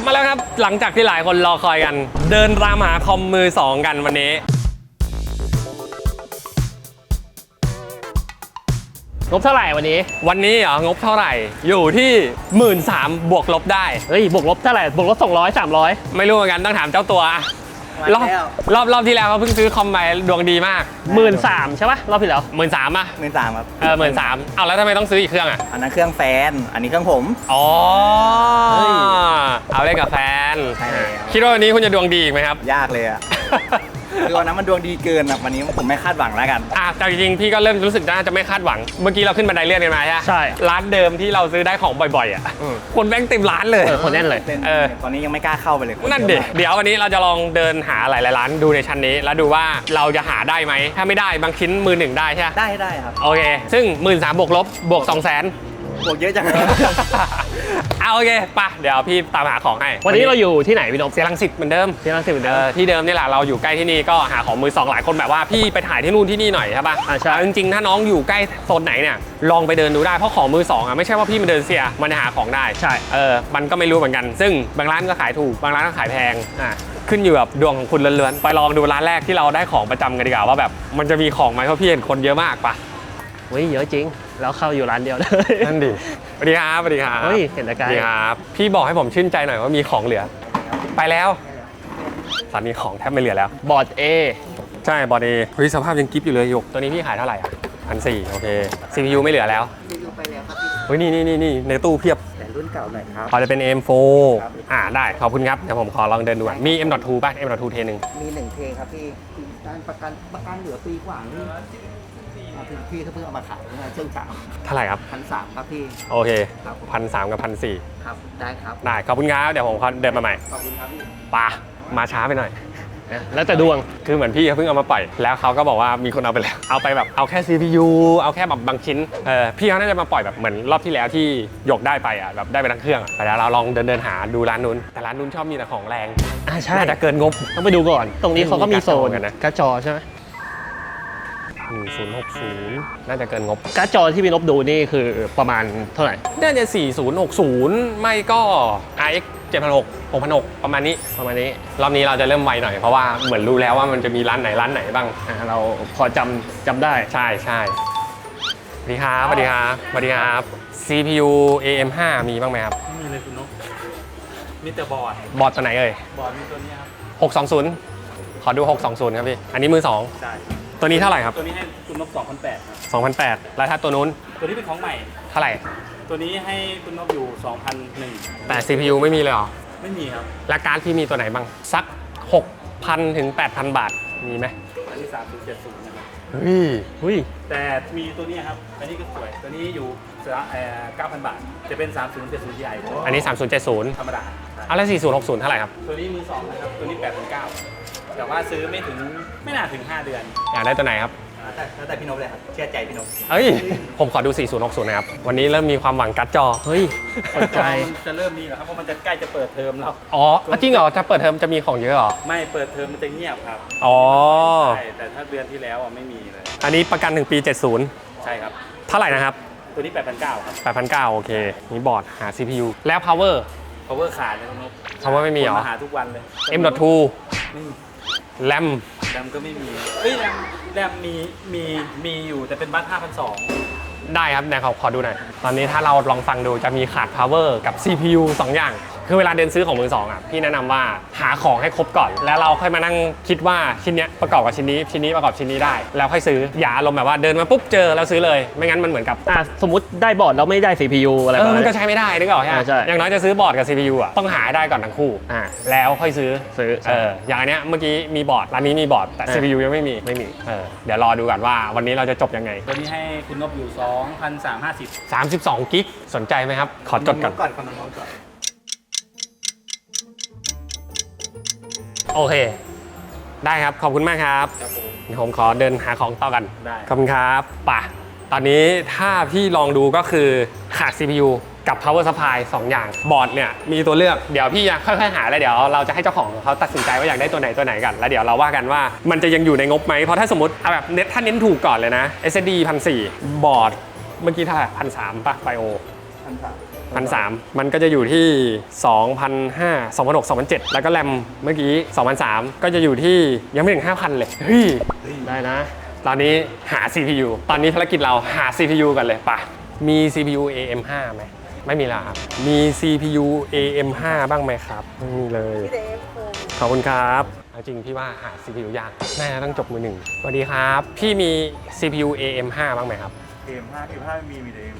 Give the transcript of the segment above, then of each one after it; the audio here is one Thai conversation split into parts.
บมาแล้วครับ หลังจากที่หลายคนรอคอยกัน เดินรามหาคอมมือสองกันวันนี้งบเท่าไหร่วันนี้ วันนี้เหรองบเท่าไหร่อยู่ที่หมื่นสามบวกลบได้ เฮ้ย บวกลบเท่าไหร่ บวกลบ 200 300 ไม่รู้เหมือนกันต้องถามเจ้าตัว รอบรอบรอบที่แล้วเขาเพิ่งซื้อคอมไปดวงดีมากหมื่นสามใช่ปะรอบที่แล้วหมื่นสามอะหมื่นสามครับเออหมื่นสามเอาแล้วทำไมต้องซื้ออีกเครื่องอะอันนั้นเครื่องแฟน อันนี้เครื่องผมอ๋อเฮ้ยเอาเล่นกับแฟนใช่แล้วคิดว่าวันนี้คุณจะดวงดีอีกไหมครับ ยากเลยอะ คือวันนั้นมันดวงดีเกินอะวันนี้ผมไม่คาดหวังแล้วกัน อะแต่จริงๆพี่ก็เริ่มรู้สึกน่าจะไม่คาดหวัง เมื่อกี้เราขึ้นบันไดเลื่อนกันมาใช่ไหมใช่ ร้านเดิมที่เราซื้อได้ของบ่อยๆอะคนแบงค์เต็มร้านเลย เออคนแน่นเลยเต้นเออ ตอนนี้ยังไม่กล้าเข้าไปเลยคนั่นยดิอะมากเดี๋ยววันนี้เราจะลองเดินหาหลายๆร้านดูในชั้นนี้ แล้วดูว่าเราจะหาได้ไหม ถ้าไม่ได้บางชิ้นมือหนึ่งได้ใช่ไหมได้ได้ครับโอเค ซึ่งหมื่นสามบวกลบบวกสองแสน บวกเยอะจัง เอาโอเคไปะเดี๋ยวพี่ตามหาของให้วันนี้เราอยู่ที่ไหนพี่นพเสียรังสิตเหมือนเดิมที่รังสิตเหมือนเอเดิมอที่เดิมนี่แหละเราอยู่ใกล้ที่นี่ก็หาของมือสองหลายคนแบบว่าพี่ไปถ่ายที่นู่นที่นี่หน่อยใช่ปะอ่าใช่จริงๆถ้าน้องอยู่ใกล้โซนไหนเนี่ยลองไปเดินดูได้เพราะของมือสองอะไม่ใช่ว่าพี่มาเดินเสียมันหาของได้ใช่เออมันก็ไม่รู้เหมือนกัน ซึ่งบางร้านก็ขายถูกบางร้านก็ขายแพงอะขึ้นอยู่กับดวงของคุณล้วนๆไปลองดูร้านแรกที่เราได้ของประจำกันดีกว่าว่าแบบมันจะมีของไหมเพราะพี่เห็นคนเยอะมากปะเฮ้ยเยอะจริง แล้วเข้าอยู่ร้านเดียวเลย นั่นดิสวัสดีครับสวัสดีครับเฮ้ยเห็นแต่สไกลวัสดีครับ พี่บอกให้ผมชื่นใจหน่อยว่ามีของเหลือ ไปแล้วตอนนี้ของแทบไม่เหลือแล้ว บอร์ด A ใช่บอดี้เฮ้ยสภาพยังกิฟอยู่เลยหยกตัวนี้พี่ขายเท่าไหร่อะพันสี่โอเค CPU ไม่เหลือแล้วรีวิวไปแล้วครับพี่เฮ้ยนี่นี่นี่นี่ในตู้เพียบแต่รุ่นเก่าหน่อยครับ พอจะเป็น M4 ครับอ่าได้ขอบคุณครับเดี๋ยวผมขอลองเดินดูก่อนมี M.2 ป่ะ M.2 เทนึงมีหนึ่งเพลงครับพี่การประกันประกันเหลือปีกว่านี่ เอาพี่พี่เขาเพิ่งเอามาขายเมื่อเชื่องเก่าเท่าไหร่ครับ พันสามครับพี่ โอเคครับพันสามกับพันสี่ครับ ได้ครับ ได้ ขอบคุณครับ เดี๋ยวผมขอเดินมาใหม่ขอบคุณครับพี่ไป่ะมาช้าไปหน่อยแล้วแต่ดวง คือเหมือนพี่เขาเพิ่งเอามาปล่อย แล้วเขาก็บอกว่ามีคนเอาไปแล้ว เอาไปแบบ เอาแค่ CPU เอาแค่แบบบางชิ้น เออ พี่เขาน่าจะมาปล่อยแบบเหมือนรอบที่แล้วที่หยกได้ไปอะ แบบได้ไปทั้งเครื่องอะแต่เดี๋ยวเราลองเดินเดินหาดูร้านนู้น แต่ร้านนู้นชอบมีแต่ของแรง อ่าใช่ น่าจะเกินงบ ต้องไปดูก่อน ตรงนี้เขาก็มีโซนมีการ์ดจอกันนะการ์ดจอใช่ไหม 1060 น่าจะเกินงบ การ์ดจอที่พี่นพดูนี่คือประมาณเท่าไหร่ น่าจะ 4060 ไม่ก็ RX 7,600 6,600 ประมาณนี้ ประมาณนี้ รอบนี้เราจะเริ่มไวหน่อยเพราะว่าเหมือนรู้แล้วว่ามันจะมีร้านไหนร้านไหนบ้าง อ่าเราพอจำจำได้ ใช่ใช่สวัสดีครับสวัสดีครับสวัสดีครับ CPU AM5 มีบ้างไหมครับ ไม่มีเลยคุณนก มีแต่บอร์ด บอร์ดตัวไหนเอ่ย บอร์ดมีตัวนี้ครับ 620 ขอดู 620 ครับพี่ อันนี้มือใช่2 ตัวนี้เท่าไหร่ครับตัวนี้ให้คุณนก2,008ครับ2,800แล้วถ้าตัวนู้นตัวนี้เป็นของใหม่ เท่าไหร่ ตัวนี้ให้คุณนกอยู่2,001แต่ CPU ไม่มีเลยเหรอ ไม่มีครับ แล้วการ์ดพี่มีตัวไหนบ้าง สัก 6,000ถึง8,000 บาท มีไหมอันนี้3070นะครับเฮ้ยอุ้ยแต่มีตัวนี้ครับ อันนี้ก็สวย ตัวนี้อยู่เอ่อ9,000 บาท จะเป็น 3070 Ti อันนี้ 3070 ธรรมดาใช่เอาแล้ว4060 เท่าไหร่ครับ ตัวนี้มือสองนะครับ ตัวนี้8,900 แต่ว่าซื้อไม่ถึงไม่น่าถึง 5 เดือนอยากได้ตัวไหนครับ แล้วแต่แล้วแต่พี่นพเลยครับเชื่อใจพี่นพเอ้ย ผมขอดู 4060นะครับ วันนี้เริ่มมีความหวังกัดจอ เฮ้ยสนใจมันจะเริ่มมีแล้วครับเพราะมันจะใกล้จะเปิดเทอมแล้วอ๋ออะจริงเหรอจะเปิดเทอมจะมีของเยอะเหรอ ไม่เปิดเทอมมันจะเงียบครับอ๋อ ใช่แต่ถ้าเดือนที่แล้วอะไม่มีเลยอันนี้ประกันถึงปี 70 ใช่ครับ เท่าไหร่นะครับตัวนี้8,900ครับ 8,900โอเคนี่บอร์ดหา CPU แล้ว power power ขาดเลยครับ power ไม่มีเหรอคนมาหาทุกวันเลย M.2 ไม่มี RAM แรมก็ไม่มีเอ้ยแรมแรมมีมีมีอยู่แต่เป็นบัต5,200 ได้ครับไหนขอขอดูหน่อย ตอนนี้ถ้าเราลองฟังดูจะมีขาด power กับ CPU 2 อย่าง คือเวลาเดินซื้อของมือสองอะพี่แนะนำว่าหาของให้ครบก่อน แล้วเราค่อยมานั่งคิดว่าชิ้นเนี้ยประกอบกับชิ้นนี้ชิ้นนี้ประกอบชิ้นนี้ได้ แล้วค่อยซื้ออย่าอารมณ์แบบว่าเดินมาปุ๊บเจอแล้วซื้อเลย ไม่งั้นมันเหมือนกับอะสมมติได้บอร์ดแล้วไม่ได้ CPU อะไรเอประอมาณมันก็นี้ ใช้ไม่ได้นึกออกใช่ไหมอ่าใช่อย่างน้อยจะซื้อบอร์ดกับ CPU อะต้องหาให้ได้ก่อนทั้งคู่อ่าแล้วค่อยซื้อซื้อเอออย่างอันเนี้ยเมื่อกี้มีบอร์ดร้านนี้มีบอร์ดแต่อ่า CPU ยังไม่มีไม่มีเออเดี๋ยวรอดูกันว่าวันนี้เราจะจบยังไง ตัวนี้ให้คุณนบอยู่ 2,350 32กิกสนใจไหมครับขอจดก่อน ก่อนคำนวณก่อน โอเค ได้ครับ ขอบคุณมากครับครับผมเดี๋ยวผมขอเดินหาของต่อกัน ได้ ขอบคุณครับป่ะ ตอนนี้ถ้าพี่ลองดูก็คือขาด CPU กับ power supply 2 อย่าง บอร์ดเนี่ยมีตัวเลือก เดี๋ยวพี่จะค่อยๆหาแล้วเดี๋ยวเราจะให้เจ้าของเขาตัดสินใจว่าอยากได้ตัวไหนตัวไหนกัน แล้วเดี๋ยวเราว่ากันว่ามันจะยังอยู่ในงบไหม เพราะถ้าสมมติเอาแบบเน็ตถ้าเน้นถูกก่อนเลยนะ SSD พันสี่บอร์ดเมื่อกี้เท่าไหร่พันสามป่ะไบโอ พันสาม พันสามมันก็จะอยู่ที่ 2,500 2,600 2,700 แล้วก็แรมเมื่อกี้2,300ก็จะอยู่ที่ยังไม่ถึง 5,000 เลย เฮ้ย ได้นะ ตอนนี้หา CPU ตอนนี้ภารกิจเราหา CPU กันเลยป่ะมี CPU AM5 ไหมไม่มีแล้วครับ มี CPU AM5 บ้างไหมครับไม่มีเลย ขอบคุณครับเอาจริงพี่ว่าหา CPU ยากน่าจะต้องจบมือหนึ่งสวัสดีครับ พี่มี CPU AM5 บ้างไหมครับเอ็มห้าเอ็มห้ามีมีแต่เอ็มสี่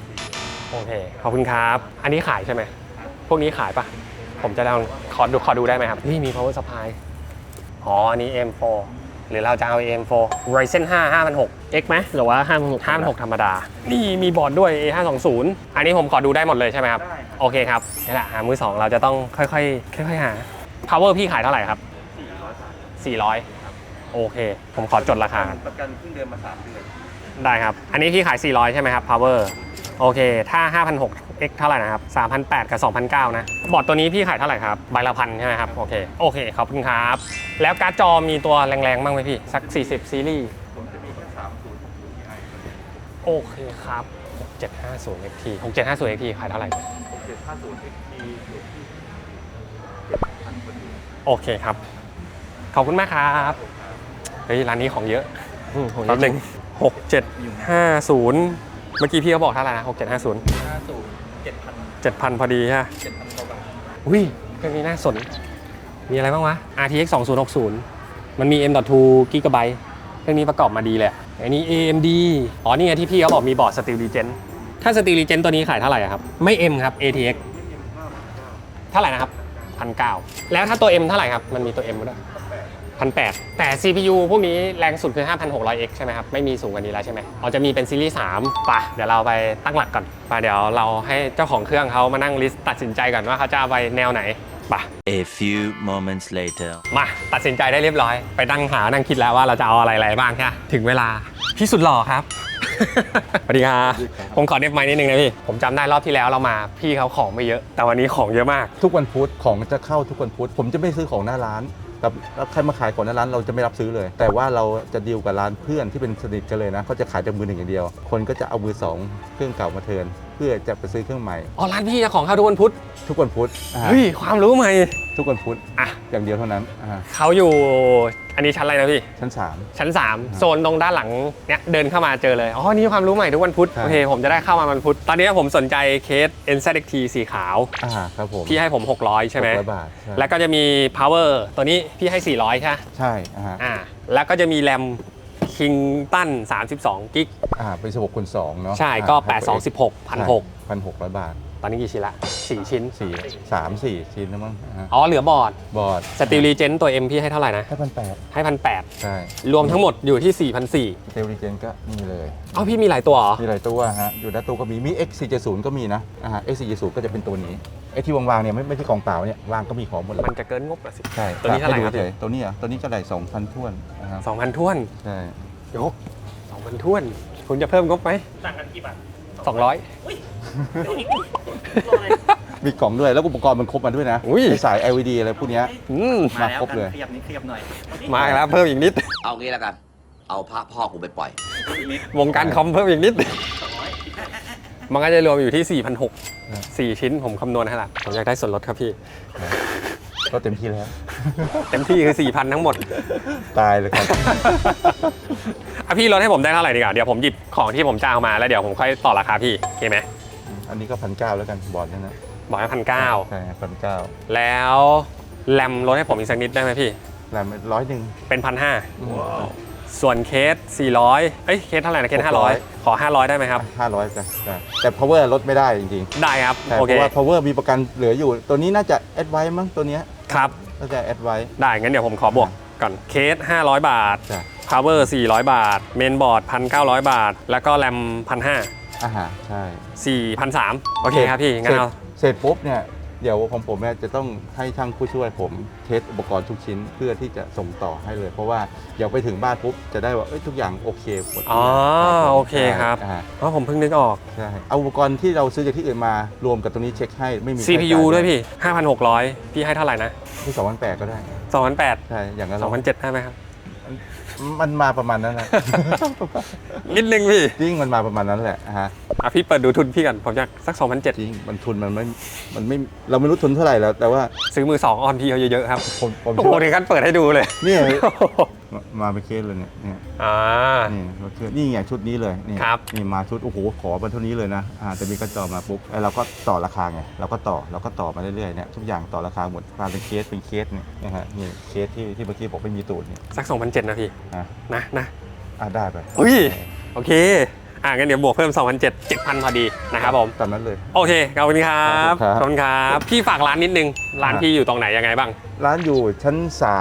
โอเค ขอบคุณครับ อันนี้ขายใช่ไหม พวกนี้ขายปะผมจะลองขอดูขอดูได้ไหมครับ นี่มี power supply อ๋อ อันนี้ M4 หรือเราจะเอา M4 Ryzen 5 5006 X ไหมหรือว่าห้าหก56ธรรมดา นี่มีบอร์ดด้วย A520 อันนี้ผมขอดูได้หมดเลยใช่ไหมครับได้โอเคครับนี่แหละหามือสองเราจะต้องค่อยๆค่อยๆหา power พี่ขายเท่าไหร่ครับสี่ร้อยบาท400 โอเค ผมขอจดราคากันประกันเพิ่งเดือนมาสามเดือน ได้ครับ อันนี้พี่ขาย 400 ใช่ไหมครับ power โอเค ถ้า 5,600 x เท่าไหร่นะครับ3,800 กับ 2,900 นะ บอร์ดตัวนี้พี่ขายเท่าไหร่ครับ ใบละพันใช่ไหมครับ โอเค โอเค ขอบคุณครับ แล้วการ์ดจอมีตัวแรงๆ บ้างไหมพี่ สัก 40 ซีรีส์ ผมจะมีแค่สามศูนย์ศูนย์ที่ไอโอเคครับ 6750 XT 6750 XT ขายเท่าไหร่เจ็ดห้าศูนย์เอ็กทีอยู่ที่พันพอดีโอเคครับ ขอบคุณมากครับ เฮ้ย ร้านนี้ของเยอะอืมผมแป๊บหนึง6750เมื่อกี้พี่เขาบอกเท่าไหร่นะ6750ห้าศูนย์เจ็ดพัน7,000พอดีใช่ไหมเจ็ดพันกว่าบาทอุ้ยเครื่องนี้น่าสน มีอะไรบ้างวะ RTX 2060 มันมี M.2 GB เครื่องนี้ประกอบมาดีเลยอะอันนี้ AMD อ๋อนี่ไงที่พี่เขาบอกมีบอร์ด Steel Regen ถ้า Steel Regen ตัวนี้ขายเท่าไหร่อะครับ ไม่ M ครับ ATX เท่าไหร่นะครับพันเแล้วถ้าตัว M เท่าไหร่ครับ มันมีตัว M ด้วย พันแแต่ CPU พวกนี้แรงสุดคือ 5,600X ใช่ไหมครับ ไม่มีสูงกว่านี้แล้วใช่ไหมอ๋อจะมีเป็นซีรีส์3ป่ะเดี๋ยวเราไปตั้งหลักก่อนป่ะเดี๋ยวเราให้เจ้าของเครื่องเขามานั่งลิสต์ตัดสินใจก่อนว่าเขาจะเอาไปแนวไหนป่ะ A few moments later. มาตัดสินใจได้เรียบร้อย ไปนั่งหานั่งคิดแล้วว่าเราจะเอาอะไรๆบ้างใช่ไหมถึงเวลาพี่สุดหล่อครับ สวัสดีครับผมขอเน็บไม้นิดนึงนะพี่ ผมจำได้รอบที่แล้วเรามา พี่เขาของไม่เยอะ แต่วันนี้ของเยอะมาก ทุกวันพุธของจะเข้าทุกวันพุธผมจะไม่ซื้อของหน้าร้าน แบบแล้วใครมาขายก่อนในร้านเราจะไม่รับซื้อเลย แต่ว่าเราจะดีลกับร้านเพื่อนที่เป็นสนิทกันเลยนะเขาจะขายจากมือหนึ่งอย่างเดียว คนก็จะเอามือสองเครื่องเก่ามาเทิร์น พื่อจะไปซื้อเครื่องใหม่ อ๋อร้านพี่จะของเข้าทุกวันพุธทุกวันพุธอ่าเฮ้ยความรู้ใหม่ ทุกวันพุธอะ อย่างเดียวเท่านั้นอ่าเขาอยู่อันนี้ชั้นอะไรนะพี่ ชั้นสาม ชั้น 3 โซนตรงด้านหลังเนี่ยเดินเข้ามาเจอเลย อ๋อ นี่ความรู้ใหม่ทุกวันพุธใช่โอเค ผมจะได้เข้ามาวันพุธ ตอนนี้ผมสนใจเคส NZXT สีขาว อ่าครับผมพี่ให้ผม 600 ใช่ไหม หกร้อยบาทใช่แล้วก็จะมี power ตัวนี้พี่ให้ 400 ใช่ไหมใช่อ่า อ่า แล้วก็จะมีแรม คิงตัน32 กิกอ่าเป็นสิบหกคูณสองเนาะใช่ก็อ่า8 2 16พันหกร้อยบาท1,600 ตอนนี้กี่ชิ้นละ4ชิ้น สี่สามสี่ชิ้นนะมั้งอ่าอ๋อ เหลือบอร์ดบอร์ดสติลรีเจนตัว M พี่ให้เท่าไหร่นะ ให้พันแปดให้พันแใช่รวมทั้งหมดอยู่ที่ 4,400เทลลีเจนก็มีเลยเอ้าพี่มีหลายตัวเหรอ มีหลายตัวฮะอยู่ด้านตัวก็มีมี X470 ก็มีนะอ่า X470 ก็จะเป็นตัวนี้ไอ้ที่วางๆเนี่ยไม่ไม่ใช่กองเปล่าเนี่ยวางก็มีของหมดเลยมันจะเกินงบละสิ ใช่ตัวนี้เท่าไหร่ครับใดูฉยๆตัวนี้เหรอะตัวนี้ก็ได้2,000ท้วนนะครับ2,000ท้วนใช่ยกสองพันท้วน คุณจะเพิ่มงบไหมต่างกันกี่บาท สองร้อยมีกล่องด้วยแล้วอุปกรณ์มันครบมาด้วยนะอุ้ยไอ้สาย LED อะไรพวกเนี้ย อืมมาครบเลย ขยับนิดขยับหน่อยมาอีกแล้วเพิ่มอีกนิด เอางี้แล้วกัน เอาพระพ่อกูไปปล่อยวงการคอมเพิ่มอีกนิดมันก็จะรวมอยู่ที่ 4,600 4 ชิ้นผมคำนวณให้ละผมอยากได้ส่วนลดครับพี่ ก็เต็มที่แล้ว เต็มที่คือ 4,000 ทั้งหมด ตายเลยครับ อะพี่ลดให้ผมได้เท่าไหร่ดีกว่าเดี๋ยวผมหยิบของที่ผมจะเอามาแล้วเดี๋ยวผมค่อยต่อราคาพี่โอเคไหมอันนี้ก็พันเก้าแล้วกันบอร์ดเนี่ยนะบอกให้พันเก้าใช่พันเก้าแล้วแรมลดให้ผมอีกสักนิดได้ไหมพี่ แรมร้อยหนึ่ง เป็นพันห้าส่วนเคส 400 เอ้ย เคสเท่าไหร่นะ เคส 500 ขอ 500 ได้ไหมครับห้าร้อยจ้ะแต่แต่ power ลดไม่ได้จริงได้ครับๆแต่โอเพเคราะว่า power มีประกันเหลืออยู่ ตัวนี้น่าจะ advice มั้งตัวเนี้ย ครับน่าจะ advice ได้งั้นเดี๋ยวผมขอบวกก่อนเคส 500 บาท จ้ะ power 400 บาท เมนบอร์ด 1,900 บาท แล้วก็แรม1,500 อาหารใช่4,300โอเคครับพี่งั้นเอา เสร็จปุ๊บเนี่ย เดี๋ยวของผมเนี่ยจะต้องให้ช่างผู้ช่วยผมเทสอุปกรณ์ทุกชิ้นเพื่อที่จะส่งต่อให้เลย เพราะว่าเดี๋ยวไปถึงบ้านปุ๊บจะได้ว่าเอ้ยทุกอย่างโอเคหมดอ๋อโอเคครับอ่าเพราะผมเพิ่งนึกออก ใช่เอาอุปกรณ์ที่เราซื้อจากที่อื่นมารวมกับตรงนี้เช็คให้ไม่มีค่า CPU ใช้จ่าด้วยพี่ 5,600 พี่ให้เท่าไหร่นะที่สองพันแปดก็ได้2,800ใช่อย่างนั้นเรา2,700ได้ไหมครับ มันมาประมาณนั้นแหละ นิดนึงพี่จริงมันมาประมาณนั้นแหละฮะอะพี่เปิดดูทุนพี่กันผมอยากสัก2,007จริงมันทุนมันไม่มันไม่เราไม่รู้ทุนเท่าไหร่แล้ว แต่ว่าซื้อมือสองออนพี่เขาเยอะๆครับผมผมโอ้เชื่โหอถึงขั้นเปิดให้ดูเลยเนี่ยมามาเป็นเคสเลยเนี่ยเนี่ยอ่า นี่รถเครื่องนี่ไงชุดนี้เลยนี่ครับ นี่มาชุดโอ้โหขอมาเท่านี้เลยนะอ่าแต่มีกระจอมาปุ๊บแล้วเราก็ต่อราคาไงเราก็ต่อเราก็ต่อมาเรื่อยๆเนี่ยทุกอย่างต่อราคาหมดมาเป็นเคสเป็นเคสเนี่ยนะฮะนี่เคสที่ที่เมื่อกี้บอกไม่มีตูดเนี่ยสัก2,007นะพี่อะนะนะอะได้ไปอุ้ยโอเค อ่างั้นเดี๋ยวบวกเพิ่ม 2,007 7,000 พอดีนะครับผมตามนั้นเลย โอเคขอบคุณครับครับขอบคุณครับพี่ฝากร้านนิดนึง ร้านครับพี่อยู่ตรงไหนยังไงบ้าง ร้านอยู่ชั้น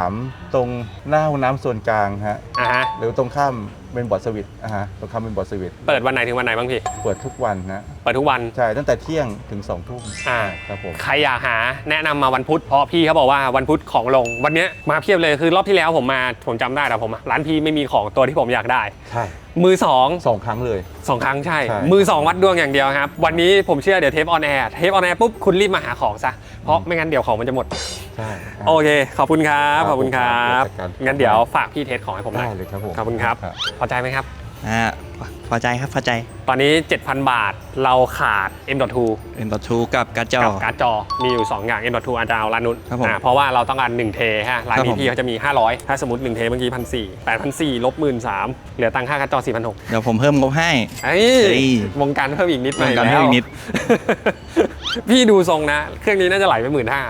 3 ตรงหน้าห้องน้ำส่วนกลางฮะอ่าฮะหรือตรงข้าม เป็นบอร์ดสวิตอะฮะตรงข้ามเป็นบอร์ดสวิตเปิดวันไหนถึงวันไหนบ้างพี่ เปิดทุกวันนะ เปิดทุกวัน ใช่ ตั้งแต่เที่ยงถึง2องทุ่มอ่า ครับผม ใครอยากหาแนะนำมาวันพุธเพราะพี่เขาบอกว่าวันพุธของลง วันเนี้ยมาเพียบเลยคือรอบที่แล้วผมมาผมจำได้แต่ผมร้านพี่ไม่มีของตัวที่ผมอยากได้ ใช่มือสองสองครั้งเลย สองครั้งใช่ ใช่ มือสองวัดดวงอย่างเดียวครับ วันนี้ผมเชื่อเดี๋ยวเทปออนแอร์เทปออนแอร์ปุ๊บคุณรีบมาหาของซะเพราะไม่งั้นเดี๋ยวของมันจะหมดใช่โอเค ขอบคุณครับครับขอบคุณครับผมครับ งั้นเดี๋ยวฝากพี่เทสของให้ผมหน่ได้อยเลยครับผม ขอบคุณครับ พอใจไหมครับอ่า พอใจครับพอใจตอนนี้ 7,000 บาทเราขาด M.2 M.2 กับการ์ดจอ กับการ์ดจอมีอยู่ 2 อย่าง M.2 อาจจะเอาร้านนู้นครับผมอ่าเพราะว่าเราต้องการ 1 เทฮะร้านครับนี้ผม พี่เขาจะมี 500 ถ้าสมมติ 1 เทเมื่อกี้พันสี่แปดพันสี่ลบหมื่นสามเหลือตังค่าการ์ดจอ4 6 0 0เดี๋ยวผมเพิ่มงบให้เอ้ยเฮ้ยวงการเพิ่มอีกนิดหน่อยวงการเพิ่มอีกนิด แล้ว พี่ดูทรงนะ เครื่องนี้น่าจะไหลไปหมื่นห้า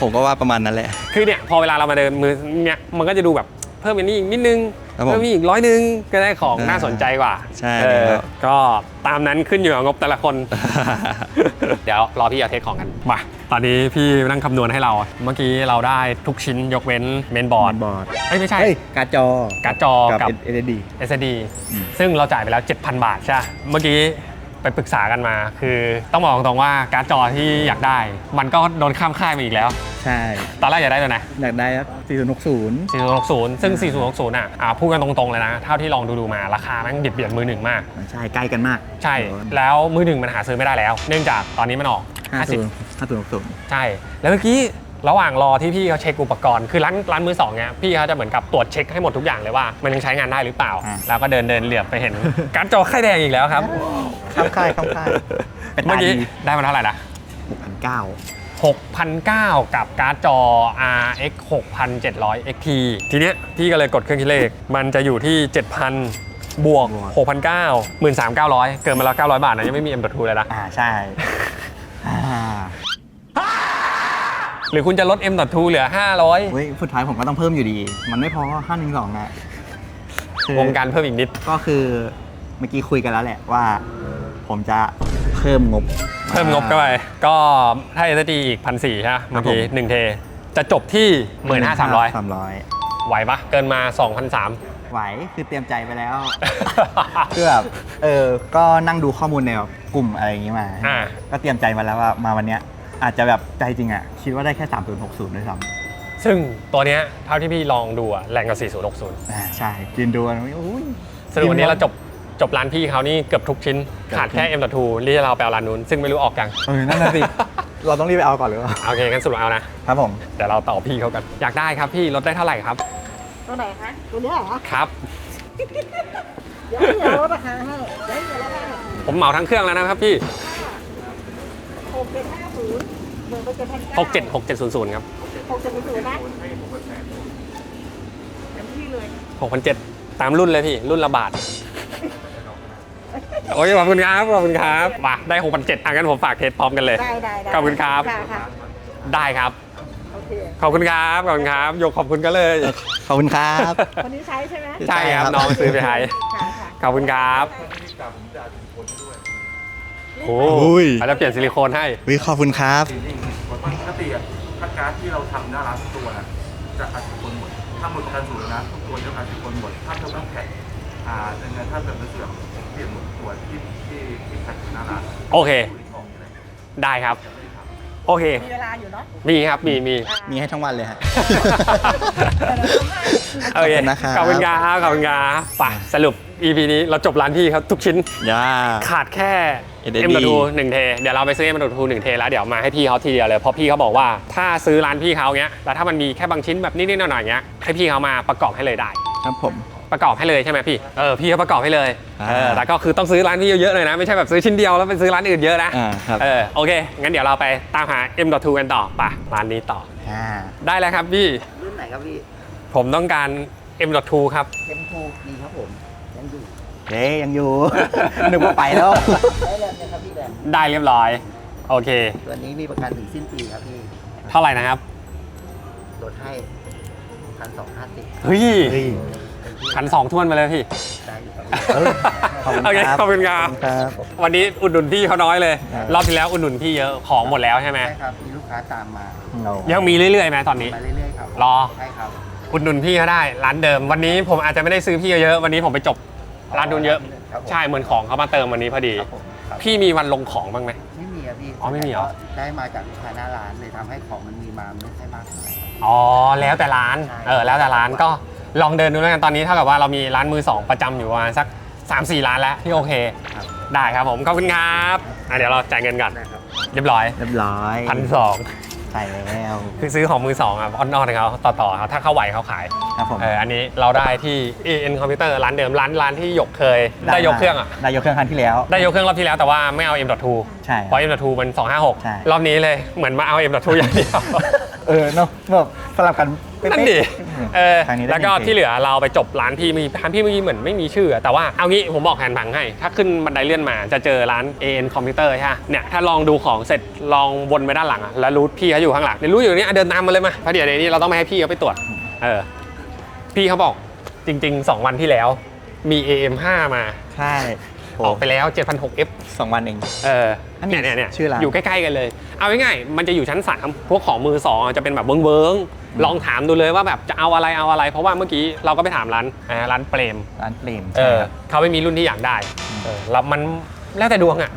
ผมก็ว่าประมาณนั้นแหละ คือเนี่ยพอเวลาเรามาเดินมือเนี่ยมันก็จะดูแบบ เพิ่มอันนี้อีกนิดนึงครับผมเพิ่มอีกร้อยนึงก็ได้ของอ่าน่าสนใจกว่าใช่เออแล้วก็ตามนั้นขึ้นอยู่กับงบแต่ละคน เดี๋ยวรอพี่เอาเทสของกันมาตอนนี้พี่นั่งคำนวณให้เรา เมื่อกี้เราได้ทุกชิ้นยกเว้นเมนบอร์ดบอร์ดเอ้ยไม่ใช่ เฮ้ยการ์ดจอการ์ดจอกับ LED SD ซึ่งเราจ่ายไปแล้ว 7,000 บาทใช่ปะเมื่อกี้ไปปรึกษากันมา คือต้องบอกตรงๆว่าการ์ดจอที่อยากได้ มันก็โดนข้ามค่ายมาอีกแล้ว ใช่ตอนแรกอยากได้ตัวไหนอยากได้ครับ4060 4060 ซึ่ง 4060 อะอ่าพูดกันตรงๆ เลยนะ เท่าที่ลองดูๆมาราคาแม่งเบียดเบียดมือหนึ่งมาก ใช่ใกล้กันมากใช่ แล้วมือหนึ่งมันหาซื้อไม่ได้แล้ว เนื่องจากตอนนี้มันออก 50 50 5060ใช่ แล้วเมื่อกี้ระหว่างรอที่พี่เขาเช็คอุปกรณ์คือร้านร้านมือสองเนี่ยพี่เขาจะเหมือนกับตรวจเช็คให้หมดทุกอย่างเลยว่า มันยังใช้งานได้หรือเปล่า อ่า แล้วก็เดินเดินเหลือบไปเห็น การ์ดจอไข่แดงอีกแล้วครับ ข้ามค่ายข้ามค่ายเป็นเมื่อตากี้ดีได้มาเท่าไหร่นะ6,900 6,900กับการ์ดจอ RX 6,700 XT ทีเนี้ยพี่ก็เลยกดเครื่องคิดเลข มันจะอยู่ที่ 7,000 บวก6,900 13,900 เกินมาแล้ว 900 บาทนะ ยังไม่มี M.2 เลยนะ อ่าใช่อ่าหรือคุณจะลด M.2 เหลือ 500เฮ้ยสุดท้ายผมก็ต้องเพิ่มอยู่ดี มันไม่พอ512อะคือวงการเพิ่มอีกนิด ก็คือเมื่อกี้คุยกันแล้วแหละว่า ผมจะ เพิ่มงบ เพิ่มงบเข้าไป ก็ถ้า SSD อีก1,400ใช่ไหมเมื่อกี้ผม1เท จะจบที่15,300 300ไหวปะเกินมา2,300ไหวคือเตรียมใจไปแล้วคือแบบเออก็นั่งดูข้อมูลในแบบกลุ่มอะไรอย่างงี้มา อ่า ก็เตรียมใจมาแล้วว่ามาวันเนี้ยอาจจะแบบใจจริงอะ คิดว่าได้แค่ 3060ด้วยซ้ซึ่งตัวเนี้ยเท่าที่พี่ลองดูอะแรงกว่า4060ำอ่าใช่กินดูกันอุ้ยสรุปวันนี้เราจบ จบร้านพี่เขานี่เกือบทุกชิ้นเกือบขาดแค่ M.2 ที่เราไปเอาร้านนู้น ซึ่งไม่รู้ออกยังเออนั่นน่ะสิ เราต้องรีบไปเอาก่อนหรือเปล่าโอเคงั้นสรุปเอานะครับผม เดี๋ยวเราต่อพี่เขากันอยากได้ครับพี่ลดได้เท่าไหร่ครับตัวไหนคะตัวเนี้ยเหรอครับ เดี๋ยวให้เดี๋ยวลดราคาให้เดี๋ยวให้เดี๋ยวลดราคาให้ผมเหมาทั้งเครื่องแล้วนะครับพี่หกเจ็ดห้าศูนย์หนึ่งเป็นเจ็ดพันเก้า67 6700ครับหกเจ็ดศูนย์นะเต็มที่เลย6,700ตามรุ่นเลยพี่รุ่นละบาท โอ้ยขอบคุณครับขอบคุณครับมาได้6,700อะงั้นผมฝากเทสพร้อมกันเลย ได้ได้ได้ขอบคุณครับค่ะค่ะได้ครับ โอเคขอบคุณครับขอบคุณครับยกขอบคุณกันเลยขอบคุณครับ คนนี้ใช้ใช่ไหมใช่ครับใช่ครับน้องซื้อไปให้ค่ะค่ะขอบคุณครับโอ้อุ้ย เขาจะเปลี่ยนซิลิโคนให้ วิขอบคุณครับปกติอะถ้าการ์ดที่เราทำหน้าร้านทุกตัวนะจะอาสิคนหมด ถ้าหมดประกันศูนย์นะทุกตัวจะอาสิคนหมด ถ้าเธอต้องแพ็คอ่าดังนั้นถ้าเกิดมันเสื่อม โอเคยู่ในกล่องอะไรได้ครับ โอเค มีเวลาอยู่เนาะมีครับ มีมีอ่ามีให้ทั้งวันเลยฮะ โอเคขอบคุณนะครับ ขอบคุณครับขอบคุณครับไปสรุป EP นี้เราจบร้านพี่ครับทุกชิ้น ย่า ขาดแค่ SSD M.2 หนึ่งเท เดี๋ยวเราไปซื้อ M.2 หนึ่งเทแล้วเดี๋ยวมาให้พี่เขาทีเดียวเลย เพราะพี่เขาบอกว่าถ้าซื้อร้านพี่เขาเงี้ย แล้วถ้ามันมีแค่บางชิ้นแบบนิดๆหน่อยๆเงี้ย ให้พี่เขามาประกอบให้เลยได้ ครับผม ประกอบให้เลยใช่ไหมพี่ เออพี่ก็ประกอบให้เลยอ่า เออแต่ก็คือต้องซื้อร้านพี่เยอะๆหน่อยนะ ไม่ใช่แบบซื้อชิ้นเดียวแล้วไปซื้อร้านอื่นเยอะนะ อ่าครับ เออโอเค งั้นเดี๋ยวเราไปตามหา M.2 กันต่อไป่ะร้านนี้ต่อ อ่าได้แล้วครับพี่ รุ่นไหนครับพี่ผมต้องการ M.2 ครับ เอ็มทูนี่ครับผมยังอยู่เจ๊ยังอยู่ นึกว่าไปแล้วได้แล้วนะครับพี่แบมได้เรียบร้อย โอเค ตัวนี้มีประกันถึงสิ้นปีครับพี่เท่าไหร่นะครับ ลดให้พันสองห้าสิบเฮ้ย เฮ้ย พันสองทวนมาเลยพี่ได้อยู่ครับเออขอบคุณโอเคครับขอบคุณครับ ครับ วันนี้อุดหนุนพี่เขาน้อยเลย ครับ รอบที่แล้วอุดหนุนพี่เยอะของหมดแล้วใช่ไหมใช่ครับ มีลูกค้าตามมาเรายังมีเรื่อยๆไหมตอนนี้ มาเรื่อยๆครับรอ ใช่ครับอุดหนุนพี่เขาได้ร้านเดิม วันนี้ผมอาจจะไม่ได้ซื้อพี่เยอะวันนี้ผมไปจบร้านนู้นเยอะ ครับผมใช่เหมือนของเขามาเติมวันนี้พอดี ครับผมครับพี่มีวันลงของบ้างไหม ไม่มีครับพี่อ๋อไม่มีเหรอ ได้มาจากลูกค้าหน้าร้านเลยทำให้ของมันมีมาไม่ใช่มากเท่าไหร่ อ๋อแล้วแต่ร้าน ใช่ เออแล้วแต่ร้านก็ ลองเดินดูแล้วกันตอนนี้เท่ากับว่าเรามีร้านมือสองประจำอยู่ประมาณสัก 3-4 ร้านแล้วที่โอเค ครับได้ครับผมขอบคุณครับอะเดี๋ยวเราจ่ายเงินก่อนได้ครับเรียบร้อยเรียบร้อยพันสองใส่แล้วคือซื้อของมือสองอะออนๆเขาต่อต่อๆเขาถ้าเขาไหวเขาขายครับผมเอออันนี้เราได้ที่ AN Computer ร้านเดิมร้านร้านที่หยกเคย ได้ยกเครื่องอะ ได้ยกเครื่องครั้งที่แล้ว ได้ยกเครื่องรอบที่แล้วแต่ว่าไม่เอา M.2 ใช่เพราะ M.2 มัน ใช่ 256 รอบนี้เลยเหมือนมาเอา M.2 อย่างเดียว เออเนาะแบบสลับกัน เป๊ะๆนั่นดิเออครั้งนี้ได้แล้วก็จริงๆ ที่เหลือเราไปจบร้านพี่มีร้านพี่เมื่อกี้เหมือนไม่มีชื่อแต่ว่าเอางี้ผมบอกแผนผังให้ ถ้าขึ้นบันไดเลื่อนมาจะเจอร้าน AN Computer ใช่ไหมเนี่ยถ้าลองดูของเสร็จลองวนไปด้านหลังอะแล้วรูทพี่เขาอยู่ข้างหลังเดี๋ยวรู้อยู่นี่อะเดินตามมาเลยมาเพราะเดี๋ยวเดี๋ยวนี้เราต้องไปให้พี่เขาไปตรวจเออพี่เขาบอกจริง ๆ 2 วันที่แล้วมี AM5 มาใช่โหออกไปแล้ว 7,600F สองวันเอง เอออันนี้เนี่ยเนี่ยเนี่ยชื่อร้าน อยู่ใกล้ๆกันเลย เอาง่ายๆมันจะอยู่ชั้น 3 พวกของมือสองจะเป็นแบบเวิ้งๆ ลองถามดูเลยว่าแบบจะเอาอะไรเอาอะไร เพราะว่าเมื่อกี้เราก็ไปถามร้านอ่าร้านเปรมร้านเปรมเอใช่อครับเขาไม่มีรุ่นที่อยากได้เออแล้วมันแล้วแต่ดวงอะ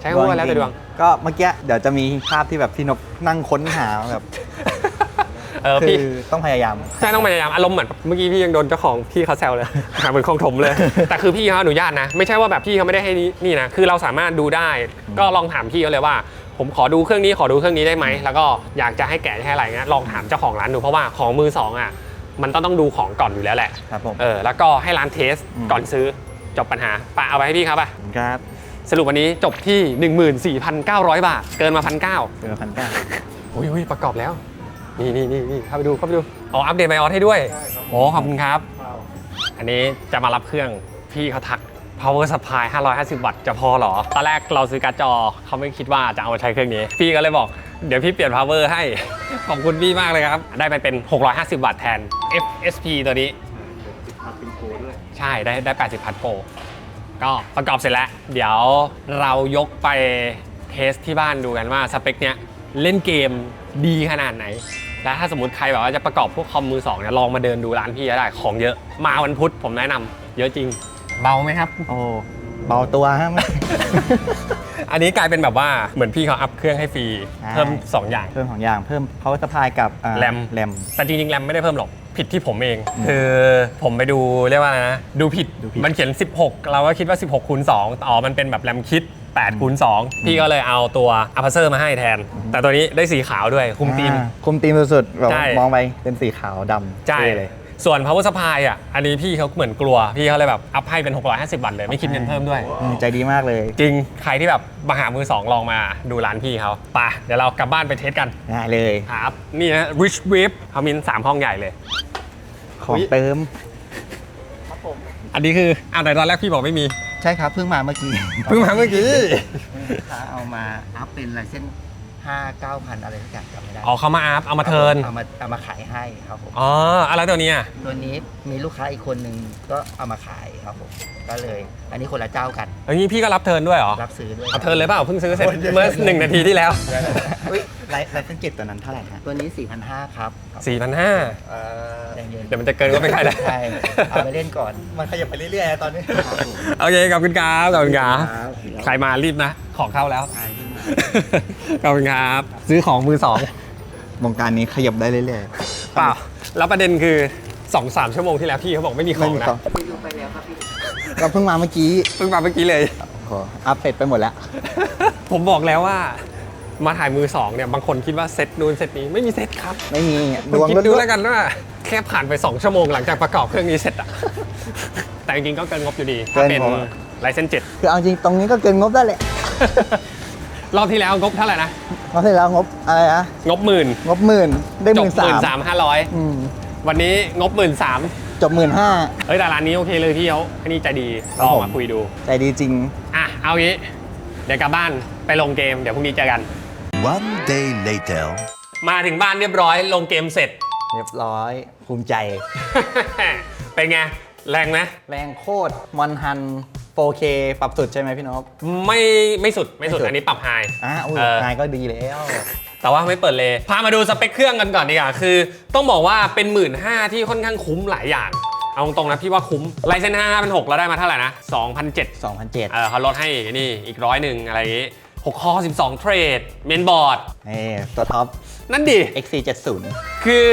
ใช้คำว่าแล้วแต่ดวง ก็เมื่อกี้เดี๋ยวจะมีภาพที่แบบพี่นกนั่งค้นหาแบบเออคืพี่ อต้องพยายาม ใช่ต้องพยายามอารมณ์เหมือนเมื่อกี้พี่ยังโดนเจ้าของพี่เขาแซวเลย หาเหมือนของถมเลย แต่คือพี่เขาอนุญาตนะ ไม่ใช่ว่าแบบพี่เขาไม่ได้ให้นี่นี่นะคือเราสามารถดูได้ ก็ลองถามพี่เขาเลยว่า ผมขอดูเครื่องนี้ขอดูเครื่องนี้ได้ไหมแล้วก็อยากจะให้แกะให้อะไรเงี้ยลองถามเจ้าของร้านดูเพราะว่าของมือสองอะมันต้องต้องดูของก่อนอยู่แล้วแหละครับผมเออแล้วก็ให้ร้านเทสอืมก่อนซื้อจบปัญหาปะเอาไปให้พี่ครับป่ะครับสรุปวันนี้จบที่ 14,900 บาท เกินมา1 9 0 0เจอพันเก้าอุ้ยอุ้ยประกอบแล้ว นี่นี่นี่นี่เข้าไปดูเข้าไปดูอ๋ออัปเดตไบออสให้ด้วยโอ้ขอบคุณครับ อันนี้จะมารับเครื่องพี่เขาทัก power supply 550 วัตต์จะพอเหรอ ตอนแรกเราซื้อการ์ดจอเขาไม่คิดว่าจะเอามาใช้เครื่องนี้ พี่ก็เลยบอกเดี๋ยวพี่เปลี่ยน power ให้ ขอบคุณพี่มากเลยครับ ได้ไปเป็น 650 วัตต์แทน FSP ตัวนี้ ใช่ ได้ได้ 80 พัทโปรก็ประกอบเสร็จแล้ว เดี๋ยวเรายกไปเทสที่บ้านดูกันว่าสเปคเนี้ยเล่นเกมดีขนาดไหน และถ้าสมมติใครแบบว่าจะประกอบพวกคอมมือสองเนี่ยลองมาเดินดูร้านพี่ก็ได้ของเยอะ มาวันพุธผมแนะนำเยอะจริง เบาไหมครับ โอ้เบาตัวฮะไม่อันนี้กลายเป็นแบบว่าเหมือนพี่เขาอัพเครื่องให้ฟรีใช่ เพิ่ม 2 อย่างเพิ่มของอย่างเพิ่ม power supply กับอ่าแรมแรม แต่จริงๆแรมไม่ได้เพิ่มหรอกผิดที่ผมเอง คือผมไปดูเรียกว่าอะไรนะ ดูผิดดูผิด มันเขียน 16 เราก็คิดว่า 16คูณ2อ๋อมันเป็นแบบแรมคิด8คูณ2พี่ก็เลยเอาตัวอัพเซอร์มาให้แทน แต่ตัวนี้ได้สีขาวด้วยคุมธีม อ่าคุมธีมสุดๆแบบใช่มองไปเป็นสีขาวดำใช่ เท่เลย ส่วน power supply อะอันนี้พี่เขาเหมือนกลัว พี่เขาเลยแบบอัพให้เป็น 650วัตต์เลยไม่คิดเงินเพิ่มด้วย อืมใจดีมากเลยจริงใครที่แบบมาหามือสองลองมาดูร้านพี่เขาไปเดี๋ยวเรากลับบ้านไปเทสกันง่ายเลยครับนี่นะ rich whip เขามีสามห้องใหญ่เลย ของเติม อันนี้คืออ้าวแต่ตอนแรกพี่บอกไม่มีใช่ครับเพิ่งมาเมื่อกี้เพิ่งมาเมื่อกี้ ลูกค้าเอามาอัพเป็นลายเส้น ห้าเก้าพันอะไรสักอย่างจำไม่ได้อ๋อเขามาอัพเอามาเทิร์นเอามาเอามาขายให้ครับผมอ๋ออะไรตัวเนี้ยตัวนี้มีลูกค้าอีกคนนึงก็เอามาขายครับผมก็เลย อันนี้คนละเจ้ากันอย่างนี้พี่ก็รับเทิร์นด้วยเหรอรับซื้อด้วยเอาเทิร์นเลยเปล่าเพิ่งซื้อเสร็จเมื่อหนึ่งนาทีที่แล้วอุ้ยไลท์ไลท์เส้นเจ็ดตัวนั้นเท่าไหร่ฮะตัวนี้4,500ครับครับ4,500ยังเย็นเดี๋ยวมันจะเกินก็ไม่ใช่แล้วใช่เอาไปเล่นก่อนมันขยับไปเรื่อยๆตอนนี้ครับผมโอเคขอบคุณครับขอบคุณครับครับใครมารีบนะ ของเข้าแล้วใช่เพิ่งมา ขอบคุณครับ ซื้อของมือสองวงการนี้ขยับได้เรื่อยเปล่า แล้วประเด็นคือ2 3ชั่วโมงที่แล้วพี่เขาบอกไม่มีๆของนะพี่ดูไปแล้วครับพี่ก็เพิ่งมาเมื่อกี้เพิ่งมาเมื่อกี้เลยโอ้โหอัปเดตไปหมดแล้ว ผมบอกแล้วว่า มาถ่ายมือสองเนี่ยบางคนคิดว่าเซตนู้นเซตนี้ไม่มีเซตครับไม่มีดคุณวงคิดล้ดูวนแล้วกันว่า แค่ผ่านไป2ชั่วโมงหลังจากประกอบเครื่องนี้เสร็จอะแต่จริงๆก็เกินงบอยู่ดีถ้าเป็นไลเซนเจ็ดๆคือเอาจริงตรงนี้ก็เกินงบได้แหละ รอบที่แล้วงบเท่าไหร่นะงบที่แล้วงบอะไรนะงบหมื่นงบหมื่นได้หจบมื่นหมื่นสาสามมห้าร้อยอืมวันนี้งบหมื่นสามจบหมื่นห้าเอ้ยแต่ร้านนี้โอเคเลยพี่เขาอันนี้ใจดีครัลบองผมมาคุยดู ใจดีจริง อะ เอางี้ เดี๋ยวกลับบ้านไปลงเกม เดี๋ยวพรุ่งนี้เจอกัน One day later. มาถึงบ้านเรียบร้อย ลงเกมเสร็จ เรียบร้อยภูมิใจ เป็นไง แรงไหมแรงโคตรมอนฮัน 4K ปรับสุดใช่ไหมพี่นพ ไม่ไม่สุดไม่สุดไม่สุด อันนี้ปรับไฮ อะอุ้ยเออ นายก็ดีแล้ว แต่ว่าไม่เปิดเลย พามาดูสเปคเครื่องกันก่อนดีกว่า คือต้องบอกว่าเป็น 1 5ื่นที่ค่อนข้างคุ้มหลายอย่าง เอาตรงๆนะพี่ว่าคุ้มไลเซน5 5 6เราได้มาเท่าไหร่นะ2,007 2007 เออเขาลดให้นี่อีกร้อยหนึ่งอะไรอย่างงี้6คอ 12 เทรด เมนบอร์ด นี่ตัวท็อป นั่นดิ XC70 คือ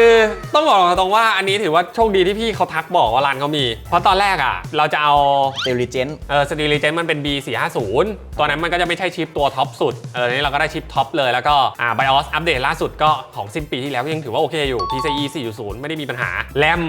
ต้องบอกตรงๆว่าอันนี้ถือว่าโชคดีที่พี่เขาทักบอกว่าร้านเขามี เพราะตอนแรกอะ เราจะเอาเตลิเจนเออสตีลิเจนมันเป็น B450 ตัวนั้นมันก็จะไม่ใช่ชิปตัวท็อปสุด เออนี่เราก็ได้ชิปท็อปเลยแล้วก็อ่า BIOS อัปเดตล่าสุดก็ของสิ้นปีที่แล้วก็ยังถือว่าโอเคอยู่ PCIe 4.0 ไม่ได้มีปัญหาแรม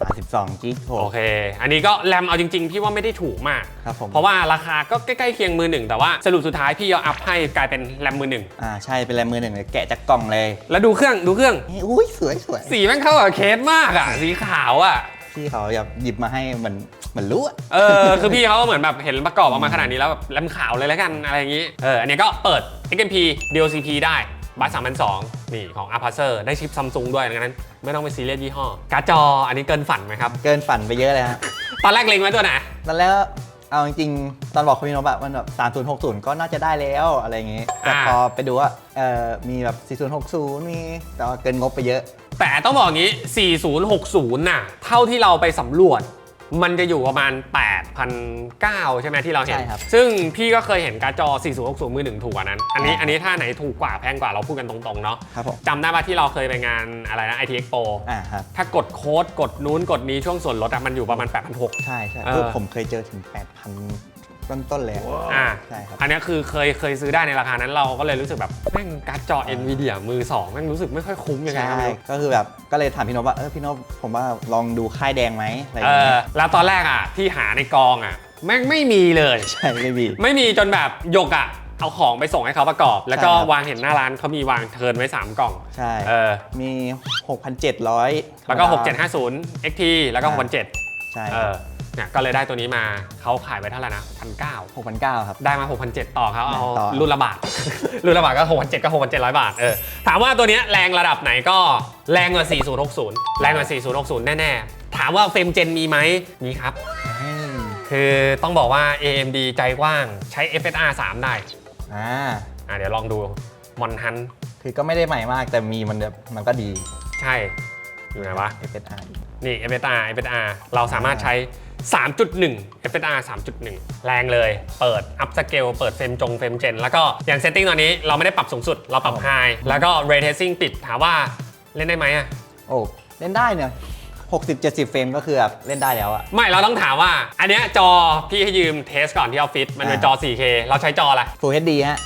32กิกโอเค อันนี้ก็แรมเอาจริงๆ พี่ว่าไม่ได้ถูกมาก ครับผม เพราะว่าราคาก็ใกล้ๆเคียงมือหนึ่งแต่ว่าสรุปสุดท้ายพี่เอาอัพให้กลายเป็นแรมมือหนึ่งอ่าใช่เป็นแรมมือหนึ่งเลยแกะจากกล่องเลยแล้วดูเครื่องดูเครื่อง นี่อุ้ยสวยสวยสีแม่งเข้ากับเคสมากอะ สีขาวอะ พี่เขาแบบหยิบมาให้เหมือนเหมือนรู้อะเออ คือพี่เขาเหมือนแบบเห็นประกอบออกมาขนาดนี้แล้วแบบแรมขาวเลยแล้วกันอะไรอย่างนี้ เออ อันนี้ก็เปิด XMP DLCP ได้ บัสสามพันสองนี่ของ a p a c e r ได้ชิปซัมซุงด้วยดังนั้น ไม่ต้องไปซีเรียสยี่ห้อ การ์ดจออันนี้เกินฝันไหมครับ เกินฝันไปเยอะเลยฮะตอนแรกเล็งไว้ตัวไหนตอนแรกเอาจริงๆ ตอนบอกคุณพี่นพแบบมันแบบ3060 ก็น่าจะได้แล้วอะไรอย่างงี้ แต่อ่าพอไปดูว่าเอ่อมีแบบ4060 มีแต่ว่าเกินงบไปเยอะ แต่ต้องบอกอย่างนี้ 4060 น่ะ เท่าที่เราไปสำรวจ มันจะอยู่ประมาณ8,900ใช่ไหมที่เราเห็น ใช่ครับ ซึ่งพี่ก็เคยเห็นการ์ดจอ 4060 มือหนึ่งถูกกว่านั้น อันนี้อันนี้ถ้าไหนถูกกว่าแพงกว่าเราพูดกันตรงๆเนาะครับผมจำได้ป่ะที่เราเคยไปงานอะไรนะ IT Expo อ่าครับถ้ากดโค้ดกดนู้นกดนี้ช่วงส่วนลดอะมันอยู่ประมาณ8,600ใช่ใช่เออคือผมเคยเจอถึง 8,000 ต้นต้นๆเลยอะอ่าใช่ครับ อันนี้คือเคยเคยซื้อได้ในราคานั้นเราก็เลยรู้สึกแบบแม่งการ์ดจอ Nvidia มือสองแม่งรู้สึกไม่ค่อยคุ้มยังไงใช่ ก็ไม่รู้ก็คือแบบก็เลยถามพี่นพว่า เออพี่นพผมว่าลองดูค่ายแดงไหมอะไรอเอย่างเงี้อยแล้วตอนแรกอะที่หาในกองอะแม่งไม่มีเลย ใช่ไม่มี ไม่มีจนแบบหยกอะเอาของไปส่งให้เขาประกอบ แล้วก็ใช่ครับ วางเห็นหน้าร้านเขามีวางเทิร์นไว้ 3 กล่องใช่ เออมี 6,700แล้วก็ ธรรมดา6750 XT แล้วก็อ่า6,700 ใช่เออ เนี่ยก็เลยได้ตัวนี้มาเขาขายไว้เท่าไหร่นะพันเก้า6,900ครับ ได้มา 6,700 ต่อเขาเอาต่อ รุ่นละบาท รุ่นละบาทก็6,700ก็6,700 บาทเออถามว่าตัวเนี้ยแรงระดับไหนก็แรงกว่า 4060 แรงกว่า 4060 แน่ๆ ถามว่าเฟรมเจนมีไหมมีครับ อืมคือต้องบอกว่า AMD ใจกว้างใช้ FSR 3 ได้อ่าอะเดี๋ยวลองดูมอนฮันคือก็ไม่ได้ใหม่มากแต่มีมันแบบมันก็ดีใช่ อยู่ไหนวะ FSR นี่ FSR FSR เราสามารถใช้ 3.1 FSR 3.1 แรงเลย เปิด up scale เปิดเฟรมจงเฟรมเจน แล้วก็อย่างเซตติ้งตอนนี้เราไม่ได้ปรับสูงสุด เราปรับ high แล้วก็ ray tracing ปิด ถามว่าเล่นได้ไหมอะโอ้ เล่นได้เนี่ย60-70 เฟรมก็คือแบบเล่นได้แล้วอะไม่ เราต้องถามว่า อันเนี้ยจอพี่ให้ยืมเทสก่อนที่ออฟฟิศ มันเป็นจอ 4K เราใช้จออะไร Full HD ฮะ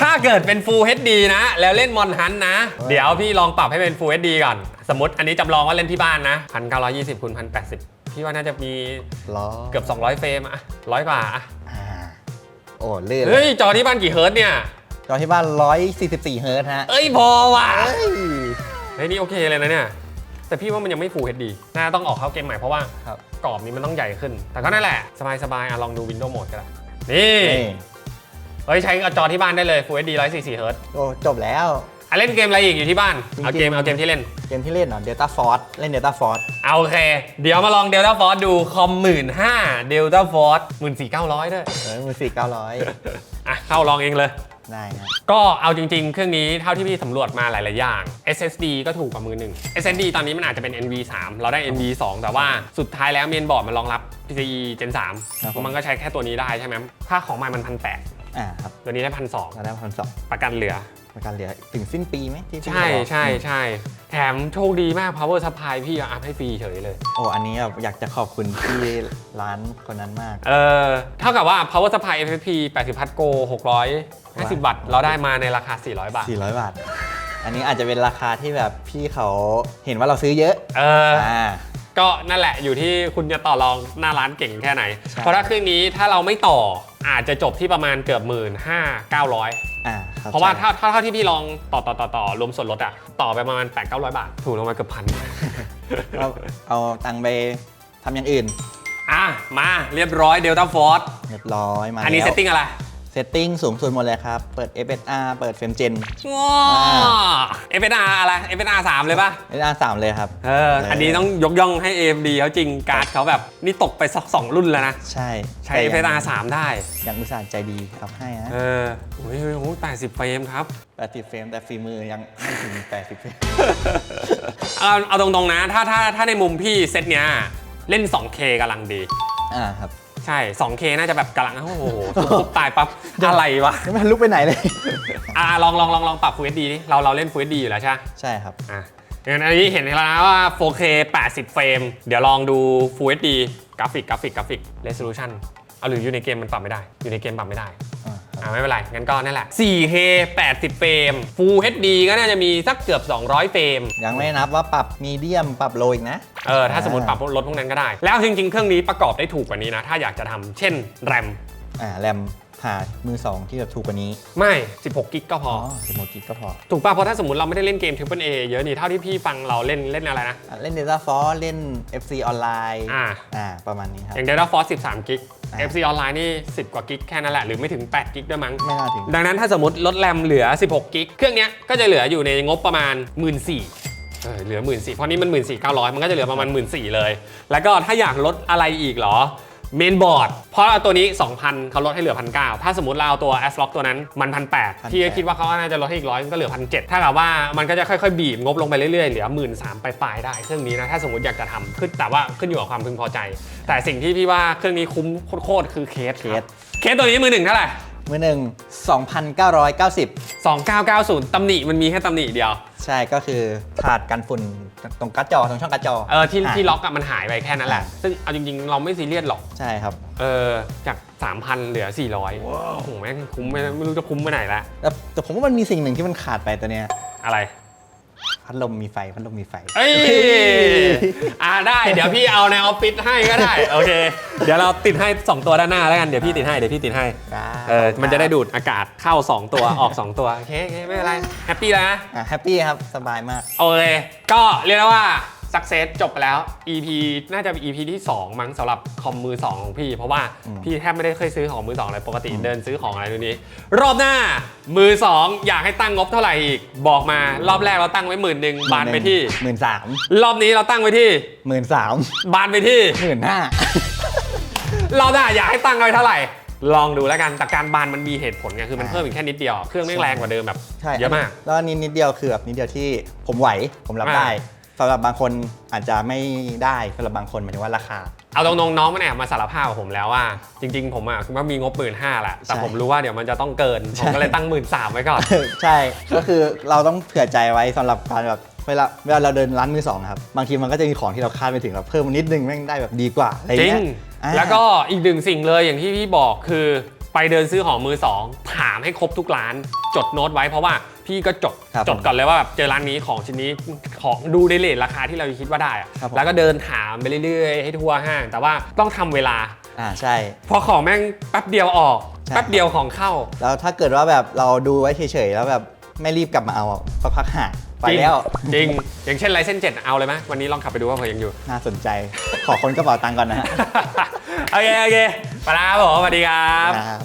ถ้าเกิดเป็น Full HD นะ แล้วเล่นมอนฮันนะเฮ้ยเดี๋ยวพี่ลองปรับให้เป็น Full HD ก่อน สมมติอันนี้จำลองว่าเล่นที่บ้านนะ 1920คูณ1080 พี่ว่าน่าจะมีล้อเกือบ 200 เฟรมอะร้อยกว่าอะอ่าโอ้ลื่นเลเฮ้ยยจอที่บ้านกี่เฮิร์ตซ์เนี่ย จอที่บ้าน 144 เฮิร์ตซ์ฮะเอ้ย พอว่ะเอ้ย เฮ้ยนี่โอเคเลยนะเนี่ย แต่พี่ว่ามันยังไม่ Full HD น่าต้องออกเข้าเกมใหม่เพราะว่าครับ กรอบนี้มันต้องใหญ่ขึ้น แต่ก็นั่นแหละ สบายๆอะลองดู Windows Mode ก็ได้นี่ นี่เฮ้ย ใช้จอที่บ้านได้เลย Full HD 144 เฮิร์ตซ์โอ้จบแล้ว อะเล่นเกมอะไรอีกอยู่ที่บ้านจริงๆเอาเกมเอาเกมที่เล่น เกมที่เล่นเหรอ Delta Force เล่น Delta Force เอาโอเค เดี๋ยวมาลอง Delta Force ดูคอมหมื่นห้า Delta Force หมื่นสี่เก้าร้อยด้วยเออมือสี่เก้าร้อยอะเข้าลองเองเลย ได้ฮะก็เอาจริง ๆ เครื่องนี้เท่าที่พี่สำรวจมาหลาย ๆ อย่าง SSD ก็ถูกกว่ามือหนึ่ง SSD ตอนนี้มันอาจจะเป็น NV 3 เราได้ NV 2 แต่ว่าสุดท้ายแล้วเมนบอร์ดมันรองรับ PCIe Gen ครับผม3มันก็ใช้แค่ตัวนี้ได้ใช่ไหมค่าของมันมันพันแปดอ่าครับตัวนี้ได้พันสองเราได้พันสองประกันเหลือ ประกันเหลือถึงสิ้นปีไหมที่พี่ใช่บอกใช่ใช่แถมโชคดีมาก power supply พี่อัพให้ฟรีเฉยเลย โอ้อันนี้แบบอยากจะขอบคุณที่ร้านคนนั้นมาก เออเท่ากับว่า power supply FFP 80พัทโก650 วัตต์ เราได้มาในราคา 400 บาท 400 บาท อันนี้อาจจะเป็นราคาที่แบบพี่เขาเห็นว่าเราซื้อเยอะเออ อ่า ก็นั่นแหละอยู่ที่คุณจะต่อรองหน้าร้านเก่งแค่ไหน ใช่ เพราะถ้าเครื่องนี้ถ้าเราไม่ต่ออาจจะจบที่ประมาณเกือบหมื่นห้าเก้าร้อยอ่าข้เพราะว่าใจถ้าถ้าเท่าที่พี่ลองต่อต่อต่อต่อรวมส่วนลดอะต่อไปประมาณ8 9 0 0 บาท ถูกลงมาเกือบพัน เอาเอาตังค์ไปทำอย่างอื่น อะมาเรียบร้อย Delta Force เรียบร้อยมาอันนี้แล้วเซตติ้งอะไร เซตติ้งสูงสุดหมดเลยครับ เปิด FSR เปิดเฟรมเจน ว้า FNR อะไร FNR 3เลยป่ะ FSR 3เลยครับ เออ อันนี้ต้องยกย่องให้ AMD เขาจริงการ์ดเขาแบบ นี่ตกไปสักสองรุ่นแล้วนะ ใช่ใช้ แต่ยัง FNR 3ได้ ยังอุตส่าห์ใจดีเอาให้นะเออโอ้ยโอ้ย80เฟรมครับ 80เฟรมแต่ฝีมือยังไม่ถึง 80เฟรม เอาเอาตรงๆนะ ถ้าถ้าถ้าในมุมพี่เซตเนี้ยเล่น 2K กำลังดี อ่าครับ ใช่ 2K น่าจะแบบกำลัง โอ้โหปุ๊บตายปั๊บ อะไรวะยังไม่ทันลุกไปไหนเลย อ่าลองลองลองลองปรับ Full HD ดิเราเราเล่น Full HD อยู่แล้วใช่ไหมใช่ครับ อะงั้นอันนี้เห็นแล้วนะว่า 4K 80 เฟรม เดี๋ยวลองดู Full HD กราฟิกกราฟิกกราฟิก Resolution เอาหรืออยู่ในเกมมันปรับไม่ได้ อยู่ในเกมปรับไม่ได้ อ่าครับ อ่าไม่เป็นไร งั้นก็นั่นแหละ 4K 80 เฟรม Full HD ก็น่าจะมีสักเกือบ 200 เฟรม ยังไม่นับว่าปรับมีเดียมปรับโลอีกนะ เออ ถ้าสมมติปรับลดพวกนั้นก็ได้ แล้วจริง ๆ เครื่องนี้ประกอบได้ถูกกว่านี้นะ ถ้าอยากจะทำเช่น RAM อ่าแรมหามือ 2 ที่แบบถูกกว่านี้ ไม่ 16 กิกก็พอ อ๋อสิบหกกิกก็พอ ถูกป่ะ เพราะถ้าสมมติเราไม่ได้เล่นเกม Triple A เยอะนี่ เท่าที่พี่ฟังเราเล่นเล่นอะไรนะ อะเล่น Data Force เล่น FC ออนไลน์ อ่า อ่า ประมาณนี้ครับ อย่าง Data Force 13 กิก อ่า FC Online นี่ 10 กว่ากิกแค่นั้นแหละ หรือไม่ถึง 8 กิกด้วยมั้ง ไม่น่าถึง ดังนั้นถ้าสมมติลดแรมเหลือ 16 กิก เครื่องเนี้ยก็จะเหลืออยู่ในงบประมาณ 1 4ื่นเออเหลือ 1 4ื่นเพราะนี่มัน 1 4 9 0 0มันก็จะเหลือประมาณ 1 4ื่นเลย แล้วก็ถ้าอยากลดอะไรอีกเหรอ เมนบอร์ดเพราะเอาตัวนี้ 2,000เขาลดให้เหลือ1,900ถ้าสมมติเราเอาตัว a s l o c ตัวนั้นมัน1,800พี่ก็คิดว่าเขาน่าจะลดให้อีกร้อยก็เหลือ1,700ถ้ากับว่ามันก็จะค่อยๆ บีบงบลงไปเรื่อยๆ เหลือ13,000ปลายๆได้เครื่องนี้นะถ้าสมมติอยากจะทำขึ้นแต่ว่าขึ้นอยู่กับความพึงพอใจ แต่สิ่งที่พี่ว่าเครื่องนี้คุ้มโคตรๆคือเคสเคสเคสตัวนี้มือหนึ่งเท่าไหร่มือหนึ่ง2,990 2990ตำหนิมันมีแค่ตำหนิเดียว ใช่ก็คือขาดกันฝุ่น ตรงการ์ดจอตรงช่องการ์ดจอ เออที่ะที่ล็อกอะมันหายไปแค่นั้นแหละ ซึ่งเอาจริงๆ เราไม่ซีเรียสหรอก ใช่ครับ เออจาก 3,000 เหลือ 400 โอ้โหแม่งคุ้มไม่ไม่รู้จะคุ้มไปไหนละแต่แต่ผมว่ามันมีสิ่งหนึ่งที่มันขาดไปตัวเนี้ยอะไร พัดลมมีไฟพัดลมมีไฟ เอ้ยอ่าได้ เดี๋ยวพี่เอาในออฟฟิศให้ก็ได้ โอเค เดี๋ยวเราติดให้ 2 ตัวด้านหน้าแล้วกัน เดี๋ยวพี่ติดให้ เดี๋ยวพี่ติดให้เออ มันจะได้ดูดอากาศเข้า 2 ตัว ออก 2 ตัว โอเคโอเคไม่เป็นไร แฮปปี้แล้วนะ อะแฮปปี้ครับ สบายมาก โอเค ก็เรียกได้ว่า success จบไปแล้ว EP น่าจะเป็น EP ที่ 2 มั้งสำหรับคอมมือ 2 ของพี่ เพราะว่าอืมพี่แทบไม่ได้เคยซื้อของมือ2เลยปกติเดินซื้อของอะไรตัวนี้ รอบหน้ามือ 2 อยากให้ตั้งงบเท่าไหร่อีก บอกมารอบแรกเราตั้งไว้หมื่นหนึ่งบานไปที่ หมื่นสามรอบนี้เราตั้งไว้ที่หมื่นสามบานไปที่หมื่นห้ารอบหน้าอยากให้ตั้งไว้เท่าไหร่ ลองดูแล้วกันแต่การบานมันมีเหตุผลไงคือมันเพิ่มอีกแค่นิดเดียวเครื่องไม่งแรงกว่าเดิมแบบใช่เยอะมาก แล้วอันนี้นิดเดียวคือแบบนิดเดียวที่ผมไหวผมรับได้อ่า สำหรับบางคนอาจจะไม่ได้สำหรับบางคนหมายถึงว่าราคา เอาตรงๆน้องมันแอบมาสารภาพกับผมแล้วว่า จริงๆ ผมอะคือว่ามีงบหมื่นห้าแหละแต่ใช่ผมรู้ว่าเดี๋ยวมันจะต้องเกิน ผมก็เลยตั้งหมื่นสามไว้ก่อน ใช่ก็คือเราต้องเผื่อใจไว้สำหรับการแบบเวลาเวลาเราเดินร้านมือสองครับบางทีมันก็จะมีของที่เราคาดไม่ถึงแบบเพิ่มนิดนึงแม่งได้แบบดีกว่าอะไรจริเงี้งยอ่า แล้วก็อีกหนึ่งสิ่งเลยอย่างที่พี่บอกคือ ไปเดินซื้อของมือสองถามให้ครบทุกร้าน จดโน้ตไว้เพราะว่าพี่ก็จดครับจดก่อนเลยว่าแบบเจอร้านนี้ของชิ้นนี้ของดูในเลทราคาที่เราคิดว่าได้อะครับผม แล้วก็เดินถามไปเรื่อยๆ ให้ทั่วห้าง แต่ว่าต้องทำเวลา อ่าใช่ พอของแม่งแป๊บเดียวออก ใช่ แป๊บเดียวของเข้า แล้วถ้าเกิดว่าแบบเราดูไว้เฉยๆแล้วแบบไม่รีบกลับมาเอาอะสักพักหาย ไปจริงแล้วจริง อย่างเช่นไลเซนเจ็ดเอาเลยไหมวันนี้ลองขับไปดูว่าเผื่อยังอยู่ น่าสนใจ ขอคนกระเป๋าตังค์ก่อนนะฮะ โอเค โอเคไปแล้วครับผมสวัสดีครับ นะครับ